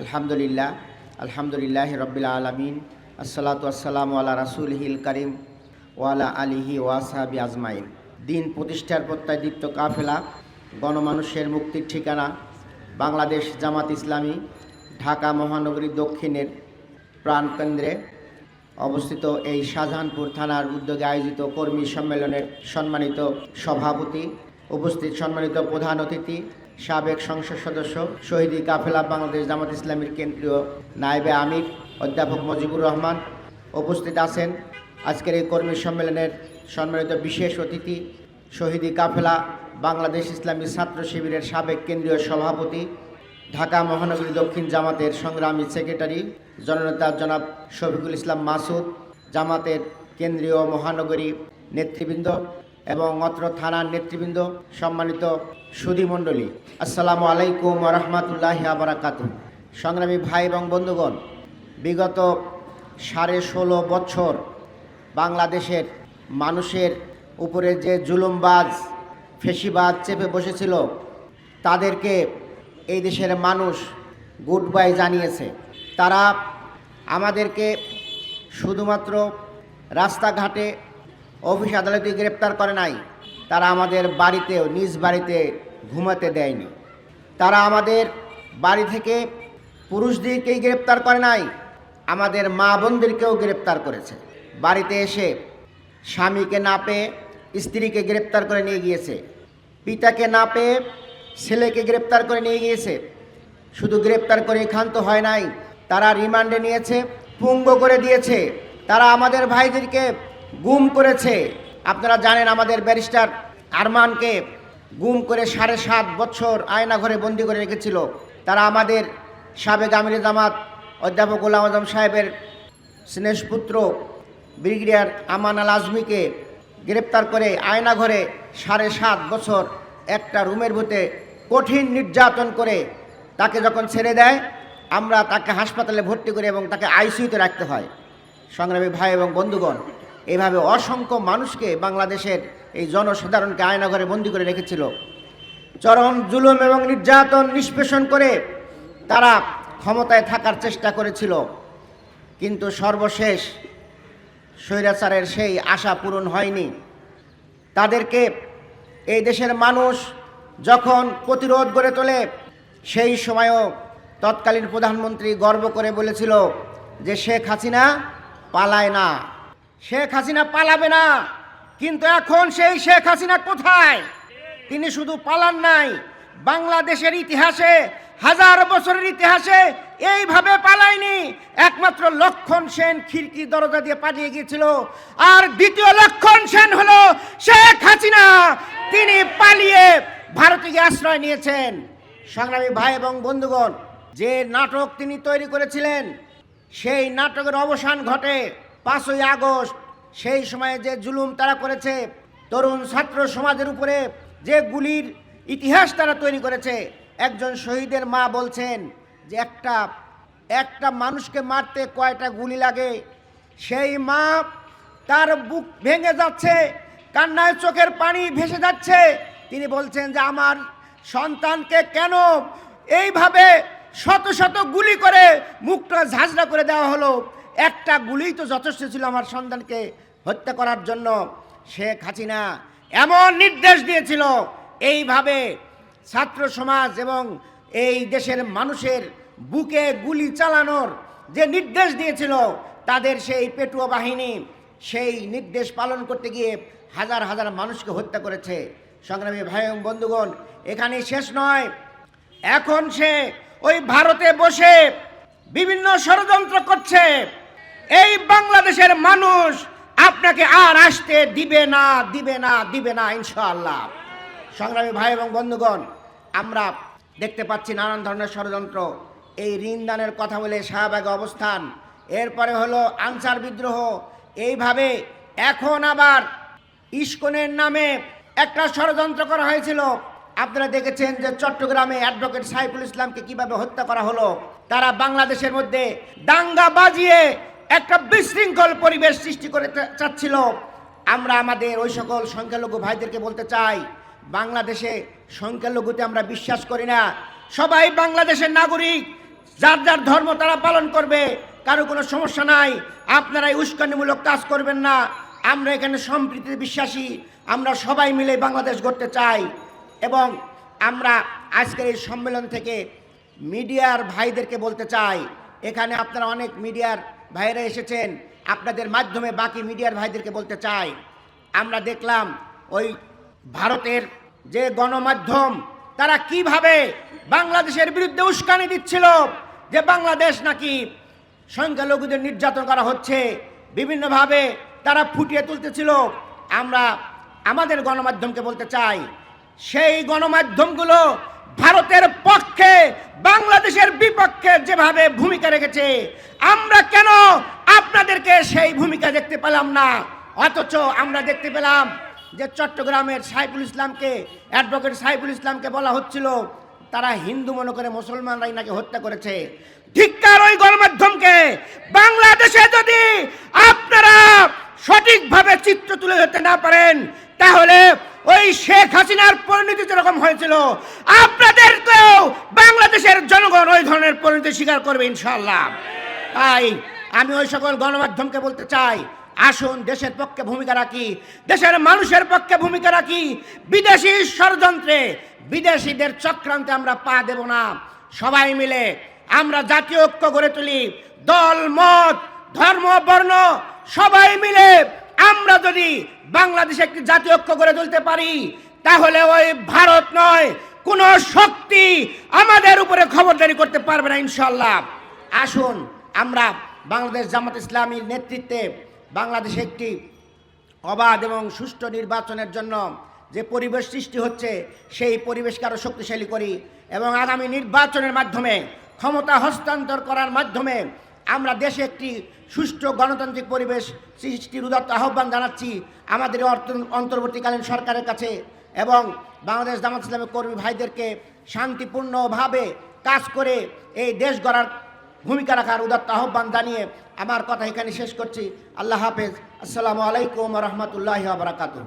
আলহামদুলিল্লাহ আলহামদুলিল্লাহ রবিল আলমিন, আসসালাতু আসসালামু আলা রাসুলহিল করিম ওয়ালা আলিহি ওয়াসাবি আজমাইন। দিন প্রতিষ্ঠার প্রত্যয় দীপ্ত কাফেলা, গণমানুষের মুক্তির ঠিকানা, বাংলাদেশ জামাত ইসলামী, ঢাকা মহানগরী দক্ষিণের প্রাণকেন্দ্রে অবস্থিত এই শাহজাহানপুর থানার উদ্যোগে আয়োজিত কর্মী সম্মেলনের সম্মানিত সভাপতি, উপস্থিত সম্মানিত প্রধান অতিথি সাবেক সংসদ সদস্য, শহীদি কাফেলা বাংলাদেশ জামাত ইসলামীর কেন্দ্রীয় নায়েবে আমির, অধ্যাপক মজিবুর রহমান উপস্থিত আছেন। আজকের এই কর্মী সম্মেলনের সম্মানিত বিশেষ অতিথি, শহীদি কাফেলা বাংলাদেশ ইসলামী ছাত্র শিবিরের সাবেক কেন্দ্রীয় সভাপতি, ঢাকা মহানগরী দক্ষিণ জামাতের সংগ্রামী সেক্রেটারি, জননেতা জনাব শফিকুল ইসলাম মাসুদ, জামাতের কেন্দ্রীয় মহানগরী নেতৃবৃন্দ এবং অত্র থানার নেতৃবৃন্দ সম্মানিত সুধীমণ্ডলী আসসালামু আলাইকুম রহমতুল্লাহ আবরাকাত সংগ্রামী ভাই এবং বন্ধুগণ, বিগত সাড়ে ষোলো বছর বাংলাদেশের মানুষের উপরে যে জুলুমবাজ ফেসিবাদ চেপে বসেছিল, তাদেরকে এই দেশের মানুষ গুড বাই জানিয়েছে। তারা আমাদেরকে শুধুমাত্র রাস্তাঘাটে অফিস আদালতে গ্রেপ্তার করে নাই। তারা আমাদের বাড়িতেও, নিজ বাড়িতে ঘুমাতে দেয়নি। তারা আমাদের বাড়ি থেকে পুরুষদেরকেই গ্রেপ্তার করে নাই, আমাদের মা বোনদেরকেও গ্রেপ্তার করেছে। বাড়িতে এসে স্বামীকে না পেয়ে স্ত্রীকে গ্রেপ্তার করে নিয়ে গিয়েছে। পিতাকে না পেয়ে ছেলেকে গ্রেপ্তার করে নিয়ে গিয়েছে। শুধু গ্রেপ্তার করে ক্ষান্ত হয় নাই, তারা রিমান্ডে নিয়েছে, পুঙ্গ করে দিয়েছে। তারা আমাদের ভাইদেরকে গুম করেছে। আপনারা জানেন আমাদের ব্যারিস্টার আরমানকে গুম করে সাড়ে সাত বছর আয়না ঘরে বন্দি করে রেখেছিল। তারা আমাদের সাবেক আমির জামাত অধ্যাপক গোলাম আজম সাহেবের স্নেহপুত্র ব্রিগেডিয়ার আমান আল আজমিকে গ্রেপ্তার করে আয়না ঘরে সাড়ে সাত বছর একটা রুমের ভিতরে কঠিন নির্যাতন করে তাকে যখন ছেড়ে দেয়, আমরা তাকে হাসপাতালে ভর্তি করি এবং তাকে আইসিইউতে রাখতে হয়। সংগ্রামী ভাই এবং বন্ধুগণ এইভাবে অসংখ্য মানুষকে বাংলাদেশের এই জনসাধারণকে আয়নাঘরে বন্দি করে রেখেছিল। চরম জুলুম এবং নির্যাতন নিষ্পেষণ করে তারা ক্ষমতায় থাকার চেষ্টা করেছিল। কিন্তু সর্বশেষ স্বৈরাচারের সেই আশা পূরণ হয়নি। তাদেরকে এই দেশের মানুষ যখন প্রতিরোধ গড়ে তোলে, সেই সময়ও তৎকালীন প্রধানমন্ত্রী গর্ব করে বলেছিল যে শেখ হাসিনা পালায় না। শেখ হাসিনা পালাবে না। কিন্তু এখন সেই শেখ হাসিনা কোথায়? তিনি শুধু পালান নাই, বাংলাদেশের ইতিহাসে, হাজার বছরের ইতিহাসে এইভাবে পালায়নি। একমাত্র লক্ষণ সেন খিড়কি দরজা দিয়ে পালিয়ে গিয়েছিল। আর দ্বিতীয় লক্ষণ সেন হলো শেখ হাসিনা। তিনি পালিয়ে ভারতে গিয়ে আশ্রয় নিয়েছেন। সংগ্রামী ভাই এবং বন্ধুগণ, যে নাটক তিনি তৈরি করেছিলেন, সেই নাটকের অবসান ঘটে। পাঁচই আগস্ট, সেই সময়ে যে জুলুম তারা করেছে, তরুণ ছাত্র সমাজের উপরে যে গুলির ইতিহাস তারা তৈরি করেছে, একজন শহীদের মা বলছেন যে একটা একটা মানুষকে মারতে কয়টা গুলি লাগে, সেই মা তার বুক ভেঙে যাচ্ছে, কান্নায় চোখের পানি ভেসে যাচ্ছে। তিনি বলছেন যে আমার সন্তানকে কেন এইভাবে শত শত গুলি করে মুখটা ঝাঁঝরা করে দেওয়া হলো? একটা গুলিই তো যথেষ্ট ছিল আমার সন্তানকে হত্যা করার জন্য শেখ হাসিনা। এমন নির্দেশ দিয়েছিল এইভাবে ছাত্র সমাজ এবং এই দেশের মানুষের বুকে গুলি চালানোর যে নির্দেশ দিয়েছিল, তাদের সেই পেটুয়া বাহিনী সেই নির্দেশ পালন করতে গিয়ে হাজার হাজার মানুষকে হত্যা করেছে। সংগ্রামী ভাই বন্ধুগণ এখানে শেষ নয়। এখন সে ওই ভারতে বসে বিভিন্ন ষড়যন্ত্র করছে। এই বাংলাদেশের মানুষ আপনাকে আর আসতে দিবে না দিবে না দিবে না, ইনশাআল্লাহ। সংগ্রামী ভাই এবং বন্ধুগণ, আমরা দেখতে পাচ্ছি নানান ধরনের ষড়যন্ত্র। এই ঋণ দানের কথা বলে শাহবাগে অবস্থান। এরপরে হলো আনসার বিদ্রোহ। এইভাবে এখন আবার ইস্কনের নামে একটা ষড়যন্ত্র করা হয়েছিল। আপনারা দেখেছেন যে চট্টগ্রামে অ্যাডভোকেট সাইফুল ইসলামকে কীভাবে হত্যা করা হলো। তারা বাংলাদেশের মধ্যে দাঙ্গা বাজিয়ে একটা বিশৃঙ্খল পরিবেশ সৃষ্টি করে চাচ্ছিল। আমরা আমাদের ওই সকল সংখ্যালঘু ভাইদেরকে বলতে চাই, বাংলাদেশে সংখ্যালঘুতে আমরা বিশ্বাস করি না। সবাই বাংলাদেশের নাগরিক, যার যার ধর্ম তারা পালন করবে, কারও কোনো সমস্যা নাই আপনারা এই উস্কানিমূলক কাজ করবেন না। আমরা এখানে সম্প্রীতিতে বিশ্বাসী, আমরা সবাই মিলে বাংলাদেশ গড়তে চাই। এবং আমরা আজকের এই সম্মেলন থেকে মিডিয়ার ভাইদেরকে বলতে চাই, এখানে আপনারা অনেক মিডিয়ার ভাইরা এসেছেন, আপনাদের মাধ্যমে বাকি মিডিয়ার ভাইদেরকে বলতে চাই। আমরা দেখলাম ওই ভারতের যে গণমাধ্যম, তারা কীভাবে বাংলাদেশের বিরুদ্ধে উস্কানি দিচ্ছিল যে বাংলাদেশ নাকি সংখ্যালঘুদের নির্যাতন করা হচ্ছে। বিভিন্নভাবে তারা ফুটিয়ে তুলতেছিল। আমরা আমাদের গণমাধ্যমকে বলতে চাই, সেই গণমাধ্যমগুলো ভারতের পক্ষে, বাংলাদেশের বিপক্ষে যেভাবে ভূমিকা রেখেছে, আমরা কেন আপনাদেরকে সেই ভূমিকা দেখতে পেলাম না? অথচ আমরা দেখতে পেলাম যে চট্টগ্রামের সাইফুল ইসলামকে, অ্যাডভোকেট সাইফুল ইসলামকে বলা হচ্ছিল, তারা হিন্দু মনে করে মুসলমানরাই নাকি হত্যা করেছে। ধিক্কার ওই গণমাধ্যমকে, বাংলাদেশে যদি আপনারা সঠিকভাবে চিত্র তুলে ধরতে না পারেন, তাহলে ওই শেখ হাসিনার পরিণতি যেরকম হয়েছিল, আপনাদেরকেও বাংলাদেশের জনগণ ওই ধরনের পরিণতি স্বীকার করবে ইনশাল্লাহ তাই আমি ওই সকল গণমাধ্যমকে বলতে চাই, আসুন দেশের পক্ষে ভূমিকা রাখি, দেশের মানুষের পক্ষে ভূমিকা রাখি, বিদেশি ষড়যন্ত্রে, বিদেশিদের চক্রান্তে আমরা পা দেব না। সবাই মিলে আমরা জাতীয় ঐক্য গড়ে তুলি, দল, মত, ধর্ম, বর্ণ সবাই মিলে আমরা যদি বাংলাদেশে একটি জাতীয় ঐক্য গড়ে তুলতে পারি, তাহলে ওই ভারত নয়, কোন শক্তি আমাদের উপরে খবরদারি করতে পারবে না ইনশাল্লাহ আসুন, আমরা বাংলাদেশ জামাত ইসলামীর নেতৃত্বে বাংলাদেশে একটি অবাধ এবং সুষ্ঠু নির্বাচনের জন্য যে পরিবেশ সৃষ্টি হচ্ছে, সেই পরিবেশকে আরও শক্তিশালী করি এবং আগামী নির্বাচনের মাধ্যমে ক্ষমতা হস্তান্তর করার মাধ্যমে আমরা দেশে একটি সুষ্ঠু গণতান্ত্রিক পরিবেশ সৃষ্টির উদাত্ত আহ্বান জানাচ্ছি আমাদের অর্থ- অন্তর্বর্তীকালীন সরকারের কাছে এবং বাংলাদেশ জামাত ইসলামের কর্মী ভাইদেরকে শান্তিপূর্ণভাবে কাজ করে এই দেশ গড়ার ভূমিকা রাখার উদাত্ত আহ্বান জানিয়ে আমার কথা এখানে শেষ করছি। আল্লাহ হাফেজ। আসসালামু আলাইকুম রহমতুল্লাহ বারাকাতুহ।